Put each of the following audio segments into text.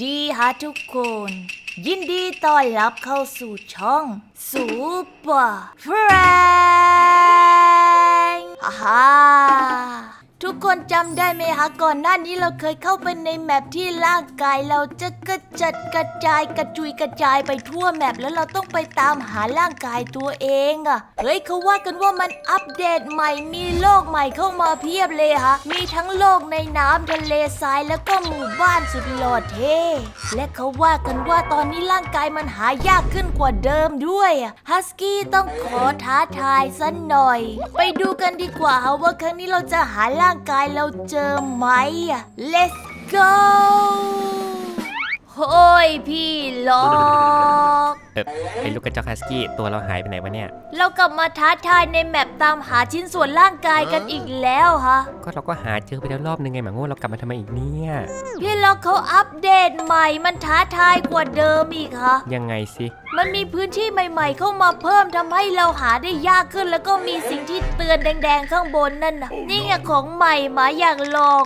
ดีฮะทุกคน ยินดีต้อนรับเข้าสู่ช่องซูเปอร์แฟรงฮ่าฮ่า ทุกคนจำได้ไหมคะก่อนหน้านี้เราเคยเข้าไปในแมปที่ร่างกายเราจะกระจัดกระจายกระจุยกระจายไปทั่วแมปแล้วเราต้องไปตามหาร่างกายตัวเองอะเฮ้ยเขาว่ากันว่ามันอัปเดตใหม่มีโลกใหม่เข้ามาเพียบเลยฮะมีทั้งโลกในน้ำทะเลทรายแล้วก็หมู่บ้านสุดหล่อเท่และเขาว่ากันว่าตอนนี้ร่างกายมันหายากขึ้นกว่าเดิมด้วยฮัสกี้ต้องขอท้าทายสักหน่อย ไปดูกันดีกว่าว่าครั้งนี้เราจะหาร่างกายเราเจอไหม let's go โฮ้ยพี่ล็อกเออไอ้ลูกกระจอกฮัสกี้ตัวเราหายไปไหนวะเนี่ย เรากลับมาท้าทายในแมปตามหาชิ้นส่วนร่างกายกันอีกแล้วฮะ ก็เราก็หาเจอไปแล้วรอบนึงไงหมาโง่เรากลับมาทำไมอีกเนี่ย พี่ล็อกเขาอัปเดตใหม่มันท้าทายกว่าเดิมอีกฮะ ยังไงสิ มันมีพื้นที่ใหม่ ๆ เข้ามาเพิ่มทำให้เราหาได้ยากขึ้น แล้วก็มีสิ่งที่เตือนแดง ๆ ข้างบนนั่นน่ะนี่ไงของใหม่หมาอยากลอง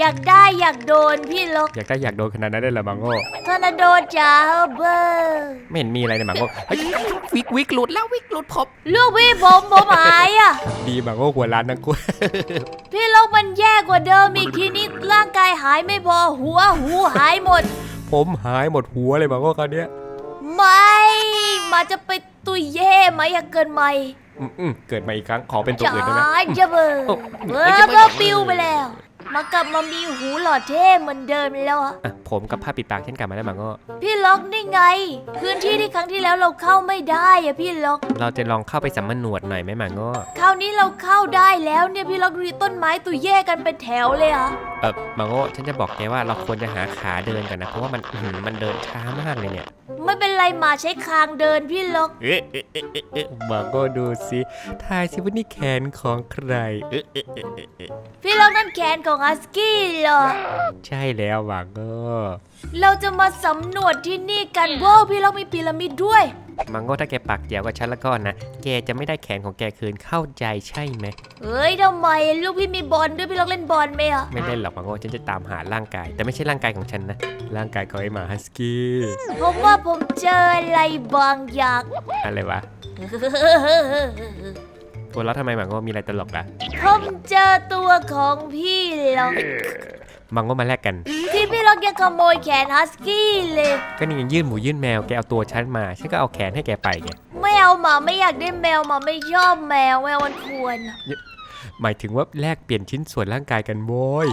อยากได้อยากโดนพี่ล็อกอยากได้อยากโดนขนาดนั้นได้เหรอหมาโง่ธนาโดนจ้าเบอร์ไม่เห็นมีอะไรเลยหมาโง่เฮ้ยวิกวิกหลุดแล้ววิกหลุดผมลูกพี่ผมผมหายอะ ดีหมาโง่หัวร้านทั้งคู่พี่ล็อกมันแย่กว่าเดิมอีกทีนี้ร่างกายหายไม่พอหัวหูหายหมด ผมหายหมดหัวเลยหมาโง่คราวเนี้ยไม่มาจะไปตุยเย่ไหมอยากเกินไหมอืมอืมเกิดมาอีกครั้งขอเป็นตัวจ้าอื่นได้ไหมจะเบอร์โอ้เบเอ้อยจะร์เบก็อร์ปิวไปแล้ว มากลับมามีหูหล่อเท่เหมือนเดิมแล้วอะอะผมกับผ้าปิดปากเช่นกลับมาแล้วหมาโง่พี่ล็อกนี่ไง พื้นที่ที่ครั้งที่แล้วเราเข้าไม่ได้อะพี่ล็อก เราจะลองเข้าไปสำรวจหน่อยไหมหมาโง่คราวนี้เราเข้าได้แล้วเนี่ยพี่ล็อกดูดิต้นไม้ตุยเย่กันเป็นแถวเลยอะเออหมาโง่ฉันจะบอกแกว่าเราควรจะหาขาเดินก่อนนะ เพราะว่ามันอื้อหือมันเดินช้ามากเลยเนี่ยไม่เป็นไรมาใช้คางเดินพี่ล็อก เอ๊ะเอ๊ะเอ๊ะเอ๊ะเอ๊ะหมาโง่ดูสิทายสิว่านี่แขนของใครเอ๊ะเอ๊ะเอ๊ะเอ๊ะเอ๊ะพี่ล็อกนั่นแขนของฮัสกี้เหรอ ใช่แล้วหวังก็เราจะมาสำรวจที่นี่กันว้าวพี่ล็อกมีพีระมิดด้วย มังโง่ถ้าแกปากเดียวกับฉันแล้วก็นะ แกจะไม่ได้แขนของแกคืนเข้าใจใช่ไหม เฮ้ยทำไมลูกพี่มีบอลด้วยพี่ล็อกเล่นบอลไหมอะไม่เล่นหรอกมังโง่ฉันจะตามหาร่างกาย แต่ไม่ใช่ร่างกายของฉันนะ ร่างกายของไอ้หมาฮัสกี้ผมว่าผมเจออะไรบางอย่างอะไรวะตัวแล้วทำไมมังโง่มีอะไรตลกอะผมเจอตัวของพี่ล็อก มังโง่มาแลกกัน ที่พี่ล็อกยังขโมยแขนฮัสกี้เลย ก็นี่ไงยื่นหมูยื่นแมวแกเอาตัวฉันมาฉันก็เอาแขนให้แกไปไงไม่เอาหมาไม่อยากได้แมวหมาไม่ชอบแมวแมวมันควรอะหมายถึงว่าแลกเปลี่ยนชิ้นส่วนร่างกายกันโว้ย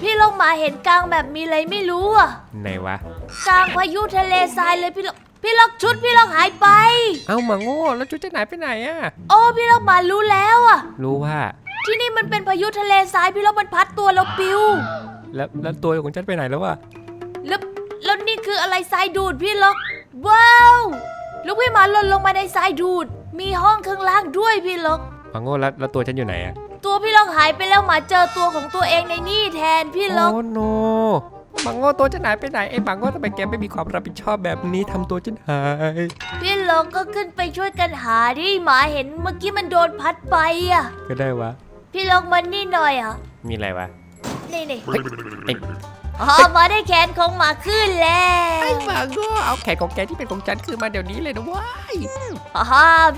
พี่ล็อกหมาเห็นกลางแบบมีอะไรไม่รู้อะไหนวะกลางพายุทะเลทรายเลยพี่ล็อกพี่ล็อกชุดพี่ล็อกหายไป เอ้ามังโง่แล้วจุดจะไหนไปไหนอะโอ้พี่ล็อกหมารู้แล้วอะรู้ว่า ที่นี่มันเป็นพายุทะเลทรายพี่ล็อกมันพัดตัวเราปิว แล้วแล้วตัวของฉันไปไหนแล้ววะแล้วแล้วนี่คืออะไรทรายดูดพี่ล็อกว้าวลูกพี่หมาหล่นลงมาในทรายดูด มีห้องข้างล่างด้วยพี่ล็อกมังโง่แล้วแล้วตัวฉันอยู่ไหนอะตัวพี่ล็อกหายไปแล้วหมาเจอตัวของตัวเองในนี่แทนพี่ล็อกโอ้โนมังโง่ตัวฉันหายไปไหนไอ้มังโง่ทำไมแกไม่มีความรับผิดชอบแบบนี้ทำตัวฉันหาย พี่ล็อกก็ขึ้นไปช่วยกันหาที่หมาเห็นเมื่อกี้มันโดนพัดไปอะก็ได้วะพี่ล็อกมันนี่หน่อยอะมีอะไรวะ นี่นี่ไอ้อ๋อหมาได้แขนของหมาขึ้นแล้วไอ้มังโง่เอาแขนของแกที่เป็นของฉันคืนมาเดี๋ยวนี้เลยนะเว้ยอ่า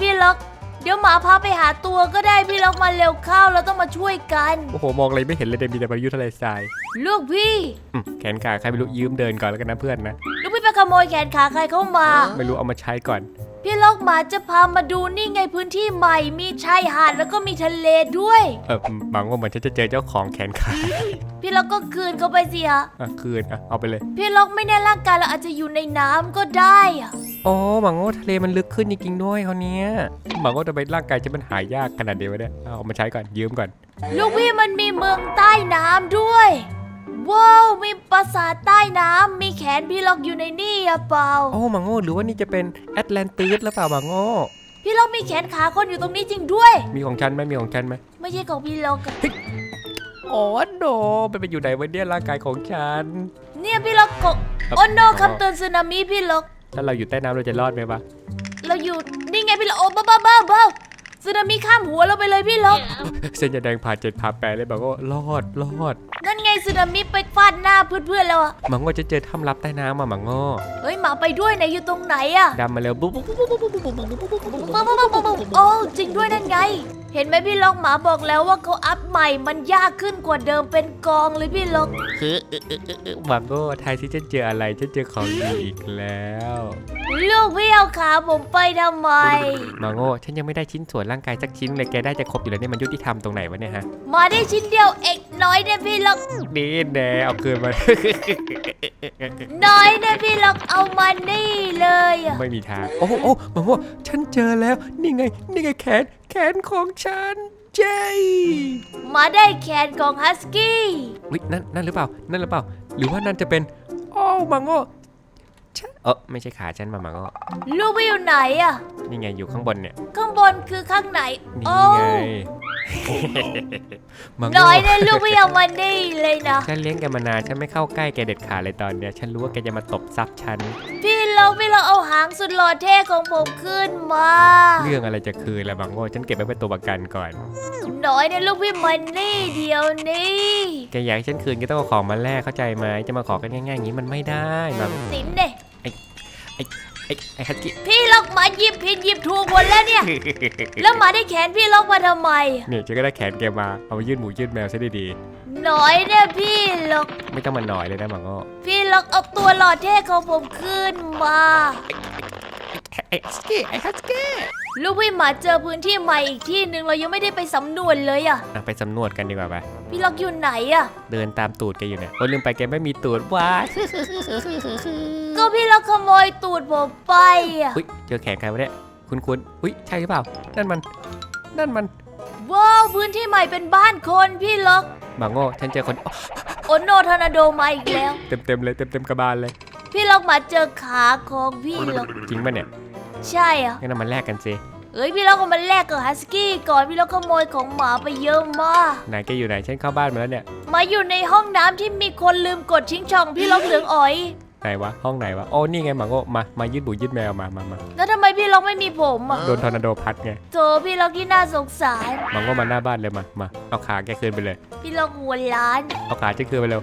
พี่ล็อกเดี๋ยวหมาพาไปหาตัวก็ได้พี่ล็อกมาเร็วเข้าเราต้องมาช่วยกัน โอ้โหมองอะไรไม่เห็นเลยเดมีแต่พายุทะเลทรายลูกพี่อืมแขนขาใครไม่รู้ยืมเดินก่อนแล้วกันนะเพื่อนนะลูกพี่ไปขโมยแขนขาใครเข้ามา ไม่รู้เอามาใช้ก่อน พี่ล็อกหมาจะพามาดูนี่ไงพื้นที่ใหม่ มีชายหาดแล้วก็มีทะเลด้วย เออมังโง่เหมือนฉันจะเจอเจ้าของแขนขาพี่ล็อกก็คืนเขาไปสิฮะอะคืนอะเอาไปเลย พี่ล็อกไม่แน่ร่างกายเราอาจจะอยู่ในน้ำก็ได้อะอ๋อมังโง่ทะเลมันลึกขึ้นจริงๆด้วยเขาวเนี้ยมังโง่ทำไมร่างกายจะมันหายากขนาดเดียวะเนี่ยเอามาใช้ก่อนยืมก่อน ลูกพี่มันมีเมืองใต้น้ำด้วย ว้าวมีปราสาทใต้น้ำมีแขนพี่ล็อกอยู่ในนี่อะเปล่าโอ้มังโง่หรือว่านี่จะเป็นแอตแลนติสหรือเปล่ามังโง่พี่ล็อกมีแขนขาคนอยู่ตรงนี้จริงด้วย มีของฉันไหมมีของฉันไหมไม่ใช่ของพี่ล็อกอะโอ้โนมันไปอยู่ไหนวะเนี่ยร่างกายของฉัน เนี่ยพี่ล็อกกครับโอ้โนคำเตือนสึนามิพี่ล็อกถ้าเราอยู่ใต้น้ำเราจะรอดไหมวะเราอยู่นี่ไงพี่ล็อกโอ้บ้าบ้าบ้าบ้า สึนามิข้ามหัวเราไปเลยพี่ล็อกเส้นยาแดงผ่าเจ็ดผ่าแปดเลยบอกว่ารอดรอดนั่นไงสึนามิไปฟาดหน้าเพื่อนๆแล้วอะหมังโง่จะเจอถ้ำลับใต้น้ำมาหมังโง่เฮ้ยหมาไปด้วยไหนอยู่ตรงไหนอะดำมาเร็วบุ๊บบุ๊บบุ๊บบุ๊บบุ๊บบุ๊บบุ๊บบุ๊บบุ๊บปุ๊บปุ๊บปุ๊บปุ๊บปุ๊บโอ้จริงด้วยนั่นไง เห็นไหมพี่ล็อกหมาบอกแล้วว่าเขาอัพใหม่มันยากขึ้นกว่าเดิมเป็นกองเลยพี่ล็อก คือมังโง่ทายที่จะเจออะไรจะเจอของดีอีกแล้วลูกพี่เอาขาผมไปทำไมมังโง่ฉันยังไม่ได้ชิ้นส่วนร่างกายสักชิ้นเลยแกได้จะครบอยู่แล้วเนี่ยมันยุติธรรมตรงไหนวะเนี่ยฮะ มาได้ชิ้นเดียวเอกน้อยเนี่ยพี่ล็อก นี่แน่เอาคืนมา น้อยเนี่ยพี่ล็อกเอามานี่เลยอะไม่มีทาง โอ้โอ้มังโง่ฉันเจอแล้ว นี่ไง นี่ไงแขนแขนของฉันเจ้มาได้แขนของฮัสกี้วินั่นนั่นหรือเปล่า นั่นหรือเปล่า หรือว่านั่นจะเป็นโอ้หมังโง่ฉันเออไม่ใช่ขาฉันมาหมังโง่ลูกพี่อยู่ไหนอะนี่ไงอยู่ข้างบนเนี่ย ข้างบนคือข้างไหน นี่โอ้ไงห มังโง่น้อยเนี่ยลูกพี่เอามานี่เลยนะ ฉันเลี้ยงแกมานานฉันไม่เข้าใกล้แกเด็ดขาดเลยตอนเนี้ย ฉันรู้ว่าแกจะมาตบซับฉัน พี่ล็อกพี่ล็อกเอาหางสุดหล่อเท่ของผมขึ้นมา เรื่องอะไรจะคืนละหมังโง่ฉันเก็บไว้เป็นตัวประกันก่อน น้อยเนี่ยลูกพี่มันนี่เดียวนี้แกอยากให้ฉันคืนแก็ต้องเอาของมาแลกเข้าใจไหมจะมาขอกันง่ายๆอย่างนี้มันไม่ได้หมังสินเนี่ย ไอ้ไอ้ฮัตกิพี่ล็อกหมาหยิบผิดหยิบถูกหมดแล้วเนี่ย แล้วหมาได้แขนพี่ล็อกมาทำไม เนี่ยฉันก็ได้แขนแกมาเอามายื่นหมูยื่นแมวซะดีน้อยเนี่ยพี่ล็อกๆไม่ต้องมาหน่อยเลยนะหมังโง่พี่ล็อกเอาตัวหล่อเท่ของผมขึ้นมา ไอ้ฮัสกี้ไอ้ฮัสกี้ลูกพี่หมาเจอพื้นที่ใหม่อีกที่หนึ่งเรายังไม่ได้ไปสำรวจเลยอะไปสำรวจกันดีกว่าปะพี่ล็อกอยู่ไหนอะเดินตามตูดแกอยู่เนี่ยโอ้ยลืมไปแกไม่มีตูดว้าย ก็พี่ล็อกขโมยตูดผมไปอะอุ้ยเจอแขนใครวะเนี่ยคุณคุณอุ้ยใช่หรือเปล่า นั่นมัน นั่นมันว้าวพื้นที่ใหม่เป็นบ้านคนพี่ล็อกหมังโง่ฉันเจอคนโอโนทอร์นาโดมาอีกแล้ว เต็มเต็มๆเลยเต็มเต็มๆกระบาลเลย พี่ล็อกมาเจอขาของพี่ล็อกจริงปะเนี่ย ใช่อะงั้นเรามาแลกกันสิเอ้ยพี่ล็อกก็มาแลกกับฮัสกี้ก่อนพี่ล็อกขโมยของหมาไปเยอะมากไหนแกอยู่ไหนฉันเข้าบ้านมาแล้วเนี่ย มาอยู่ในห้องน้ำที่มีคนลืมกดชิงช่องพี่ล็อกเหลืองอ๋อย ไหนวะห้องไหนวะโอ้นี่ไงหมังโง่มามายืดหมูยืดแมวมามามาแล้วทำไมพี่ล็อกไม่มีผมอะโดนทอร์นาโดพัดไงโถพี่ล็อกที่น่าสงสารหมังโง่มาหน้าบ้านเลยมามาเอาขาแกคืนไปเลย พี่ล็อกหัวล้าน เอาขาฉันคืนไปเร็ว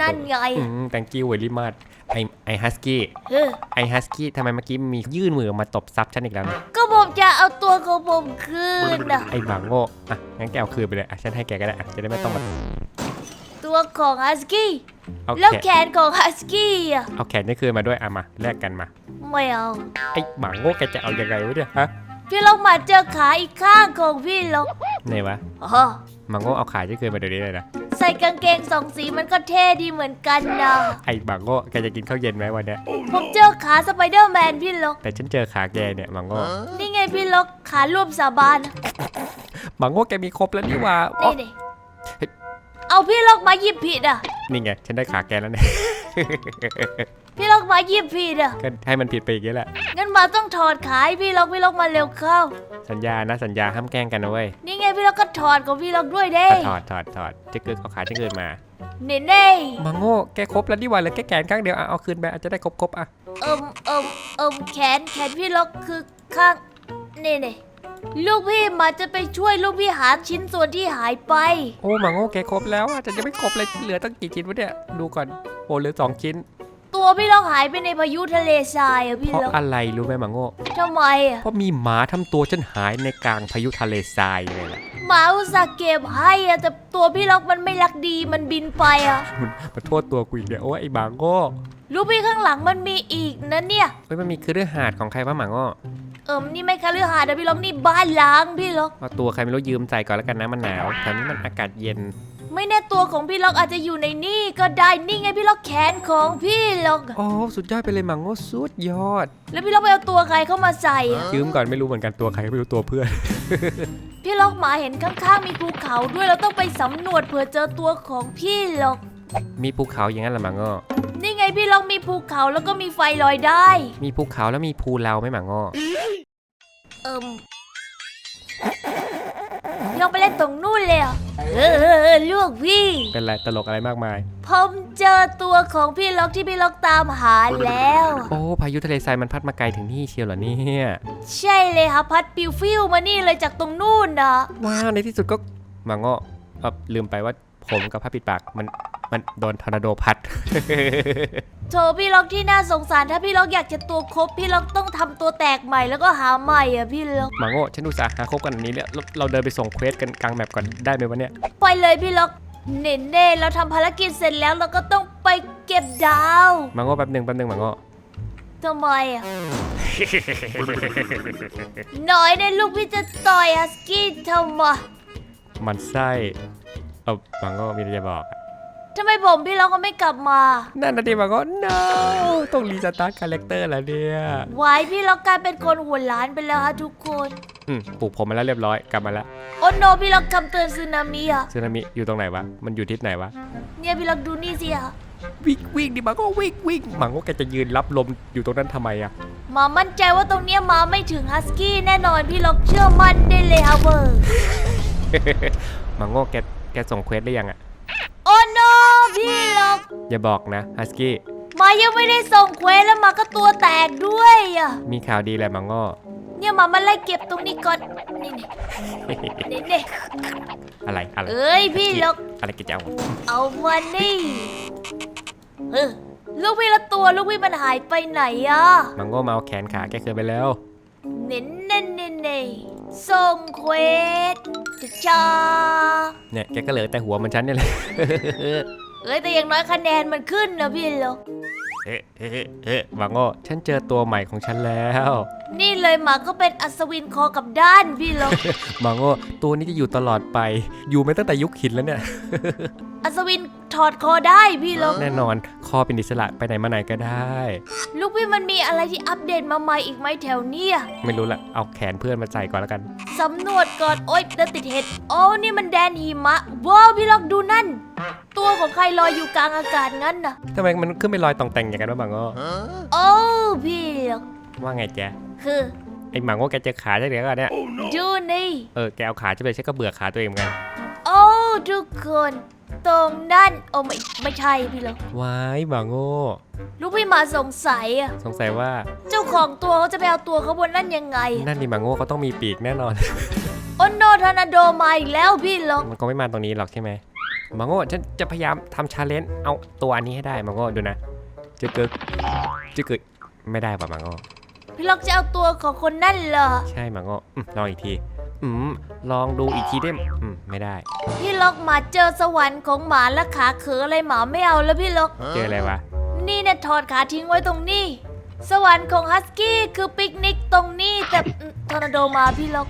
นั่นไงอืม thank you very much ไอไอฮัสกี้เออไอฮัสกี้ทำไมเมื่อกี้มียื่นมือออกมาตบซับฉันอีกแล้วเนี่ยก็ผมจะเอาตัวของผมคืนอะไอหมาโง่อะงั้นแกเอาคืนไปเลยอะฉันให้แกก็ได้อะจะได้ไม่ต้องมาตัวของฮัสกี้ เอาแล้วแขแขนนของฮัสกี้อะเอาแขนนี่คืนมาด้วยอะมาแลกกันมาไม่เอาไอหมาโง่แกจะเอายังไงวะเนี่ยฮะพี่ล็อกมาเจอขาอีกข้างของพี่ล็อกไหนวะอ๋อหมาโง่เอาขาฉันคืนมาเดี๋ยวนี้เลยนะใส่กางเกงสองสีมันก็เท่ดีเหมือนกันนะไอหมาโง่แกจะกินข้าวเย็นไหมวันเนี้ยผมเจอขาสไปเดอร์แมนพี่ล็อกแต่ฉันเจอขาแกเนี่ยหมาโง่นี่ไงพี่ล็อกขาร่วมสาบานหมาโง่แกมีครบแล้วนี่หว่าอ๋อนี่นี่ เอาพี่ล็อกมาหยิบผิดอะ นี่ไง ฉันได้ขาแกแล้วเนี่ย พี่ล็อกมาหยิบผิดอะ ก็ให้มันผิดไปอีกแล้วแหละ งั้นมาต้องถอดขาให้พี่ล็อกพี่ล็อกมาเร็วเข้า สัญญานะสัญญาห้ามแกล้งกันนะเว้ยนี่ไงพี่ล็อกก็ถอดของพี่ล็อกด้วยเด้ถอดถอดถอดจะเกิดเอาขาจะเกิดมาเน่เน่มาโง่แกครบแล้วนี่หว่าเหลยแกแขนข้างเดียวอะเอาคืนไปอาจจะได้ครบครบๆอะ เอิมเอิมเอิมแขนแขนพี่ล็อกคือข้างนี่นี่ ลูกพี่มาจะไปช่วยลูกพี่หาชิ้นส่วนที่หายไป โอ้มาโง่แกครบแล้วอะแต่จะไม่ครบเลยเหลือตั้งกี่ชิ้นวะเนี่ยดูก่อนโอ้เหลือสองชิ้น ตัวพี่ล็อกหายไปในพายุทะเลทรายอะพี่เพราะล็อกอะไรรู้ไหมมาโง่ทำไมอะเพราะมีหมาทำตัวฉันหายในกลางพายุทะเลทรายเลยแหละหมาอุตส่าห์เก็บให้อะแต่ตัวพี่ล็อกมันไม่รักดีมันบินไปอะมันมาโทษตัวกูอีกเนี่ยโอ้ยไอ้หมาโง่ลูกพี่ข้างหลังมันมีอีกนะเนี่ยเฮ้ยมันมีคือเรื่องหาดของใครวะหมาโง่ เอิมนี่ไม่คฤหาสน์นะพี่ล็อกนี่บ้านล้างพี่ล็อก เอาตัวใครไม่รู้ยืมใส่ก่อนแล้วกันนะมันหนาวแถวนี้มันอากาศเย็น ไม่แน่ตัวของพี่ล็อกอาจจะอยู่ในนี่ก็ได้นี่ไงพี่ล็อกแขนของพี่ล็อกโอ้สุดยอดไปเลยหมาโง่สุดยอด แล้วพี่ล็อกไปเอาตัวใครเข้ามาใส่อะยืมก่อนไม่รู้เหมือนกันตัวใครไม่รู้ตัวเพื่อน พี่ล็อกหมาเห็นข้างๆมีภูเขาด้วยเราต้องไปสำรวจเผื่อเจอตัวของพี่ล็อก มีภูเขาอย่างนั้นเหรอหมาโง่นี่ไงพี่ล็อกมีภูเขาแล้วก็มีไฟลอยได้ มีภูเขาแล้วมีภูเราไหมหมาโง่เอิมพี่ล็อกไปเล่นตรงนู่นเลยเหรอเออเออเออลูกพี่ เป็นไรตลกอะไรมากมาย ผมเจอตัวของพี่ล็อกที่พี่ล็อกตามหาแล้ว โอ้พายุทะเลทรายมันพัดมาไกลถึงนี่เชียวเหรอเนี่ยใช่เลยครับพัดปิวฟิวมานี่เลยจากตรงนู่นนะว้าวในที่สุดก็มาโง่เออลืมไปว่า ผมกับผ้าปิดปากมันมันโดนทอร์นาโดพัด โถพี่ล็อกที่น่าสงสารถ้าพี่ล็อกอยากจะตัวครบพี่ล็อกต้องทำตัวแตกใหม่แล้วก็หาใหม่อะพี่ล็อกมาโง่ฉันอุตส่าห์หาคบกันอันนี้เนี่ยเราเราเดินไปส่งเควสกันกลางแมปก่อนได้ไหมวะเนี่ย ไปเลยพี่ล็อกเน่เน่เราทำภารกิจเสร็จแล้วเราก็ต้องไปเก็บดาวมาโง่แป๊บหนึ่งแป๊บหนึ่งมาโง่ทำไมอะหน่อยในลูกพี่จะต่อยฮัสกี้ทำไมมันไส้ เออมาโง่มีอะไรจะบอกอะทำไมผมพี่ล็อกก็ไม่กลับมานั่นนะดิมาโง่ no ต้องรีสตาร์ทคาแรคเตอร์แล้วเนี่ยไว้พี่ล็อกกลายเป็นคนหัวล้านไปแล้วฮะทุกคนอืมปลูกผมมาแล้วเรียบร้อยกลับมาแล้วโอ้โนพี่ล็อกคำเตือนสึนามิอะซึนามิอยู่ตรงไหนวะมันอยู่ทิศไหนวะเนี่ยพี่ล็อกดูนี่สิอะวิ่งวิ่งดิมาโง่วิ่งวิ่งมาโง่แกจะยืนรับลมอยู่ตรงนั้นทำไมอะหมามั่นใจว่าตรงเนี้ยหมาไม่ถึงฮัสกี้แน่นอนพี่ล็อกเชื่อมั่นได้เลยฮะเวอร์มาโง่แก แกส่งเควสได้ยังอะโอ้โนพี่ล็อกอย่าบอกนะฮัสกี้หมายังไม่ได้ส่งเควสแล้วหมาก็ตัวแตกด้วยอะมีข่าวดีแหละมาโง่เนี่ยหมามาไล่เก็บตรงนี้ก่อนนี่นี่นี่นี่อะไรอะไรเอ้ยพี่ล็อกอะไรแกจะเอาเอามานี่เออลูกพี่ละตัวลูกพี่มันหายไปไหนอะมาโง่มาเอาแขนขาแกเคยไปแล้วเน้นเน้นเน้นเน้นส่งเควสจะจ้า เนี่ยแกก็เหลือแต่หัวเหมันฉันเนี่ยแหละ เอ้ยแต่อย่างน้อยคะแนนมันขึ้นนะพี่ล็อกเอ๊ะเอ๊ะเอ๊ะมาโง่ฉันเจอตัวใหม่ของฉันแล้ว นี่เลยหมาก็เป็นอัศวินคอกับด้านพี่ล็อกมาโง่ตัวนี้จะอยู่ตลอดไป อยู่มาตั้งแต่ยุคหินแล้วเนี่ย อัศวินถอดคอได้พี่ล็อกแน่นอนคอเป็นอิสระไปไหนมาไหนก็ได้ ลูกพี่มันมีอะไรที่อัปเดตมาใหม่อีกไหมแถวเนี้ยไม่รู้ละเอาแขนเพื่อนมาใส่ก่อนแล้วกัน สำรวจก่อน โอ๊ยเดินติดเห็ดโอ้นี่มันแดนหิมะ ว้าวพี่ล็อกดูนั่น ตัวของใครลอยอยู่กลางอากาศงั้นน่ะ ทำไมมันขึ้นไปลอยต่องแต่งอย่างกันวะมาโง่โอ้พี่ล็อกว่าไงแกคือไอหมาโง่แกเจอขาใช่ไหมกันเนี่ยดูนี่ เออแกเอาขาจะไปฉันก็เบื่อขาตัวเองเหมือนกัน โอ้ทุกคน ตรงนั่นโอ้ไม่ไม่ใช่พี่ล็อกว้ายหมาโง่ลูกพี่หมาสงสัยอะสงสัยว่า เจ้าของตัวเขาจะไปเอาตัวเขาบนนั่นยังไงนั่นนี่หมาโง่เขาต้องมีปีกแน่นอน โอ้โนทอร์นาโดมาอีกแล้วพี่ล็อกมันก็ไม่มาตรงนี้หรอกใช่ไหมมาโง่ฉันจะพยายามทำชาเลนจ์เอาตัวอันนี้ให้ได้มาโง่ดูนะจะเกิดจะเกิดไม่ได้ป่ะมาโง่พี่ล็อกจะเอาตัวของคนนั่นเหรอ ใช่มาโง่อืมลองอีกที อืมลองดูอีกทีได้ไหมอืมไม่ได้ พี่ล็อกหมาเจอสวรรค์ของหมาและขาเขออะไรหมาไม่เอาแล้วพี่ล็อกเจออะไรวะ นี่เนี่ยถอดขาทิ้งไว้ตรงนี้ สวรรค์ของฮัสกี้คือปิกนิกตรงนี้แต่อืมทอร์นาโดมาพี่ล็อก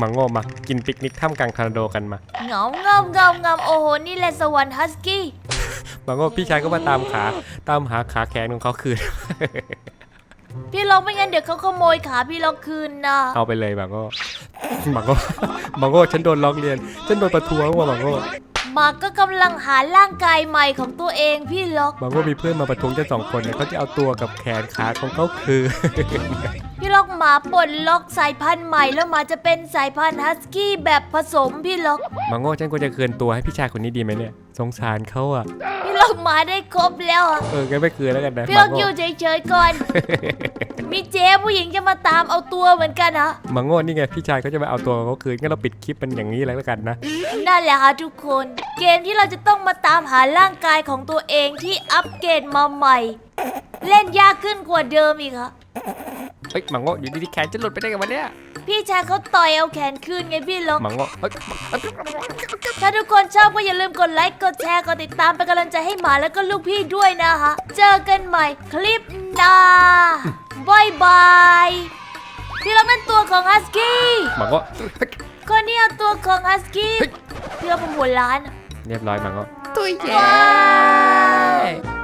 มาโง่มา กินปิกนิกท่ามกลางทอร์นาโดกันมา เหงาเงาเงาเงาโอ้โหนี่แหละสวรรค์ฮัสกี้ มาโง่พี่ชายก็มาตามขา ตามหาขาแขนของเขาคืน พี่ล็อกไม่งั้นเดี๋ยวเขาขโมยขาพี่ล็อกคืนนะเอาไปเลยมาโง่มาโง่มาโง่ฉันโดนร้องเรียน ฉันโดนประท้วงว่ะมาโง่หมาก็กำลังหาร่างกายใหม่ของตัวเองพี่ล็อกมาโง่มีเพื่อนมาประท้วงฉันสองคนเนี่ยเขาจะเอาตัวกับแขนขาของเขาคืนพี่ล็ อกหมาปลดล็อกสายพันธุ์ใหม่แล้วหมาจะเป็นสายพันธุ์ฮัสกี้แบบผสมพี่ล็อกมาโง่ฉันควรจะคืนตัวให้พี่ชายคนนี้ดีไหมเนี่ย สงสารเขาอะ พี่ล็อกหมาได้ครบแล้วอะเอองั้นไม่คืนแล้วกันนะพี่ล็อกมาอโง่ยู่เฉยๆก่อน มีเจ๊ผู้หญิงจะมาตามเอาตัวเหมือนกันฮะมาโง่นี่ไงพี่ชายเขาจะมาเอาตัวเขาคืนงั้นเราปิดคลิปเป็นอย่างนี้แล้วกันนะ นั่นแหละค่ะทุกคน เกมที่เราจะต้องมาตามหาร่างกายของตัวเองที่อัปเกรดมาใหม่ เล่นยากขึ้นกว่าเดิมอีกค่ะ เฮ้ยมาโง่อยู่ดีๆแขนจะหลุดไปได้ไงวะเนี่ยพี่ชายเขาต่อยเอาแขนคืนไงพี่ล็อกมาโง่เฮ้ยถ้าทุกคนชอบก็อย่าลืมกดไลค์กดแชร์กดติดตามเป็นกำลังใจให้หมาแล้วก็ลูกพี่ด้วยนะคะ เจอกันใหม่คลิปหน้าบายบายพี่ล็อกนั่นตัวของฮัสกี้มาโง่คนนี้เอาตัวของฮัสกี้พี่ล็อกเป็นหัวล้าน เรียบร้อยมาโง่ว้าว